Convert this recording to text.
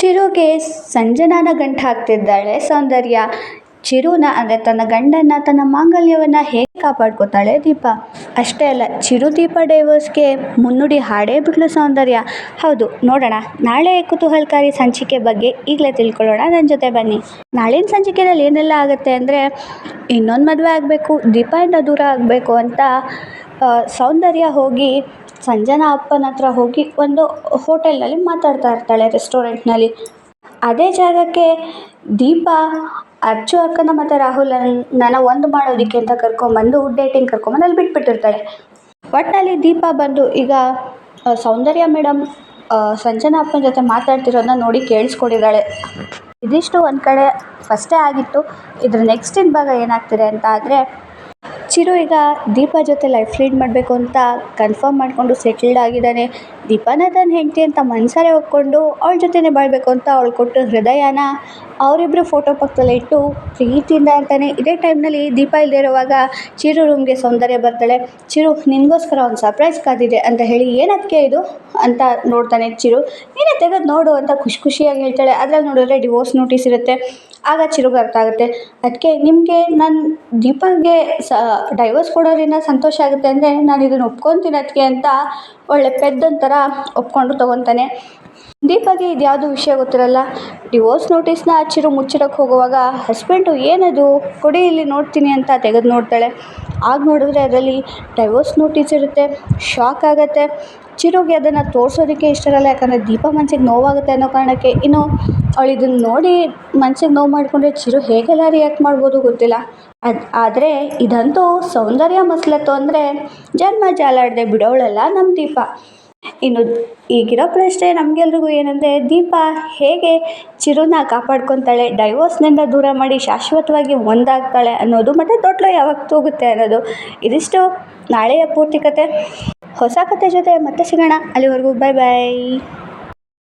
ಚಿರುಗೆ ಸಂಜನಾನ ಗಂಟು ಹಾಕ್ತಿದ್ದಾಳೆ. ಸೌಂದರ್ಯ ಚಿರುನ, ಅಂದರೆ ತನ್ನ ಗಂಡನ ತನ್ನ ಮಾಂಗಲ್ಯವನ್ನು ಹೇಗೆ ಕಾಪಾಡ್ಕೋತಾಳೆ? ದೀಪ. ಅಷ್ಟೇ ಅಲ್ಲ, ಚಿರು ದೀಪ ಡೈವರ್ಸ್ಗೆ ಮುನ್ನುಡಿ ಹಾಡೇ ಬಿಟ್ಲು ಸೌಂದರ್ಯ. ಹೌದು, ನೋಡೋಣ. ನಾಳೆ ಕುತೂಹಲಕಾರಿ ಸಂಚಿಕೆ ಬಗ್ಗೆ ಈಗಲೇ ತಿಳ್ಕೊಳ್ಳೋಣ. ನನ್ನ ಜೊತೆ ಬನ್ನಿ. ನಾಳಿನ ಸಂಚಿಕೆಯಲ್ಲಿ ಏನೆಲ್ಲ ಆಗುತ್ತೆ ಅಂದರೆ, ಇನ್ನೊಂದು ಮದುವೆ ಆಗಬೇಕು ದೀಪದಿಂದ ದೂರ ಆಗಬೇಕು ಅಂತ ಸೌಂದರ್ಯ ಹೋಗಿ ಸಂಜನಾ ಅಪ್ಪನ ಹತ್ರ ಹೋಗಿ ಒಂದು ಹೋಟೆಲ್ನಲ್ಲಿ ಮಾತಾಡ್ತಾ ಇರ್ತಾಳೆ, ರೆಸ್ಟೋರೆಂಟ್ನಲ್ಲಿ. ಅದೇ ಜಾಗಕ್ಕೆ ದೀಪ, ಅಚ್ಚು ಅಕ್ಕನ ಮತ್ತು ರಾಹುಲನ್ನ ಒಂದು ಮಾಡೋದಕ್ಕೆ ಅಂತ ಕರ್ಕೊಂಬಂದು ಡೇಟಿಂಗ್ ಕರ್ಕೊಂಬಂದು ಅಲ್ಲಿ ಬಿಟ್ಬಿಟ್ಟಿರ್ತಾಳೆ. ಒಟ್ಟಿನಲ್ಲಿ ದೀಪ ಬಂದು, ಈಗ ಸೌಂದರ್ಯ ಮೇಡಮ್ ಸಂಜನಾ ಅಪ್ಪನ ಜೊತೆ ಮಾತಾಡ್ತಿರೋದನ್ನ ನೋಡಿ ಕೇಳಿಸ್ಕೊಂಡಿದ್ದಾಳೆ. ಇದಿಷ್ಟು ಒಂದು ಕಡೆ, ಫಸ್ಟೇ ಆಗಿತ್ತು. ಇದ್ರ ನೆಕ್ಸ್ಟಿನ ಭಾಗ ಏನಾಗ್ತಿದೆ ಅಂತ ಆದರೆ ಚಿರು ಈಗ ದೀಪ ಜೊತೆ ಲೈಫ್ ಲೀಡ್ ಮಾಡಬೇಕು ಅಂತ ಕನ್ಫರ್ಮ್ ಮಾಡಿಕೊಂಡು ಸೆಟಲ್ಡ್ ಆಗಿದ್ದಾನೆ. ದೀಪನ ತನ್ನ ಹೆಂಡತಿ ಅಂತ ಮನಸಾರೆ ಒಪ್ಕೊಂಡು ಅವಳ ಜೊತೆನೇ ಬಾಳಬೇಕು ಅಂತ ಅವಳು ಕೊಟ್ಟ ಹೃದಯನ ಅವರಿಬ್ಬರು ಫೋಟೋ ಪಕ್ಕದಲ್ಲಿ ಇಟ್ಟು ಪ್ರೀತಿಯಿಂದ ಇರ್ತಾನೆ ಇದೇ ಟೈಮ್ನಲ್ಲಿ ದೀಪ ಇಲ್ಲದೆ ಇರುವಾಗ ಚಿರು ರೂಮ್ಗೆ ಸೌಂದರ್ಯ ಬರ್ತಾಳೆ. ಚಿರು ನಿನಗೋಸ್ಕರ ಒಂದು ಸರ್ಪ್ರೈಸ್ ಕಾದಿದೆ ಅಂತ ಹೇಳಿ ಏನಕ್ಕೆ ಇದು ಅಂತ ನೋಡ್ತಾನೆ ಚಿರು ನೀನೇ ತೆಗೆದು ನೋಡು ಅಂತ ಖುಷಿ ಖುಷಿಯಾಗಿ ಹೇಳ್ತಾಳೆ. ಅದ್ರಲ್ಲಿ ನೋಡಿದ್ರೆ ಡಿವೋರ್ಸ್ ನೋಟಿಸ್ ಇರುತ್ತೆ. ಆಗ ಚಿರುಗೆ ಅರ್ಥ ಆಗುತ್ತೆ. ಅದಕ್ಕೆ ನಿಮಗೆ ನಾನು ದೀಪಕ್ಗೆ ಸ ಡೈವರ್ಸ್ ಕೊಡೋದ್ರಿಂದ ಸಂತೋಷ ಆಗುತ್ತೆ ಅಂದರೆ ನಾನು ಇದನ್ನು ಒಪ್ಕೊತೀನಿ ಅದಕ್ಕೆ ಅಂತ ಒಳ್ಳೆ ಪೆದ್ದೊಂಥರ ಒಪ್ಕೊಂಡು ತೊಗೊತಾನೆ. ಇದು ಇದ್ಯಾವುದು ವಿಷಯ ಗೊತ್ತಿರಲ್ಲ? ಡಿವೋರ್ಸ್ ನೋಟಿಸ್ನ ಚಿರು ಮುಚ್ಚಿಡೋಕ್ಕೆ ಹೋಗುವಾಗ, ಹಸ್ಬೆಂಡು, ಏನದು? ಕೊಡಿ, ಇಲ್ಲಿ ನೋಡ್ತೀನಿ ಅಂತ ತೆಗೆದು ನೋಡ್ತಾಳೆ. ಆಗ ನೋಡಿದ್ರೆ ಅದರಲ್ಲಿ ಡೈವೋರ್ಸ್ ನೋಟಿಸ್ ಇರುತ್ತೆ ಶಾಕ್ ಆಗುತ್ತೆ. ಚಿರುಗೆ ಅದನ್ನು ತೋರಿಸೋದಕ್ಕೆ ಇಷ್ಟ ಇರಲ್ಲ, ಯಾಕಂದರೆ ದೀಪ ಮನ್ಸಿಗೆ ನೋವಾಗುತ್ತೆ ಅನ್ನೋ ಕಾರಣಕ್ಕೆ. ಇನ್ನು ಅವಳು ಇದನ್ನು ನೋಡಿ ಮನ್ಸಿಗೆ ನೋವು ಮಾಡಿಕೊಂಡ್ರೆ ಚಿರು ಹೇಗೆಲ್ಲ ರಿಯಾಕ್ಟ್ ಮಾಡ್ಬೋದು ಗೊತ್ತಿಲ್ಲ. ಅದು, ಆದರೆ ಇದಂತೂ ಸೌಂದರ್ಯ ಮಸಲತ್ತು ಅಂದರೆ ಜನ್ಮ ಜಾಲಾಡದೆ ಬಿಡೋಳಲ್ಲ ನಮ್ಮ ದೀಪ. ಇನ್ನು ಈಗಿರೋ ಪ್ರಶ್ನೆ ನಮಗೆಲ್ರಿಗೂ ಏನಂದರೆ, ದೀಪ ಹೇಗೆ ಚಿರುನ ಕಾಪಾಡ್ಕೊತಾಳೆ? ಡೈವೋರ್ಸ್ನಿಂದ ದೂರ ಮಾಡಿ ಶಾಶ್ವತವಾಗಿ ಒಂದಾಗ್ತಾಳೆ ಅನ್ನೋದು, ಮತ್ತು ತೊಟ್ಲು ಯಾವಾಗ ತೂಗುತ್ತೆ ಅನ್ನೋದು. ಇದಿಷ್ಟು ನಾಳೆಯ ಪೂರ್ತಿ ಕತೆ. ಹೊಸ ಕತೆ ಜೊತೆ ಮತ್ತೆ ಸಿಗೋಣ. ಅಲ್ಲಿವರೆಗೂ ಬಾಯ್ ಬಾಯ್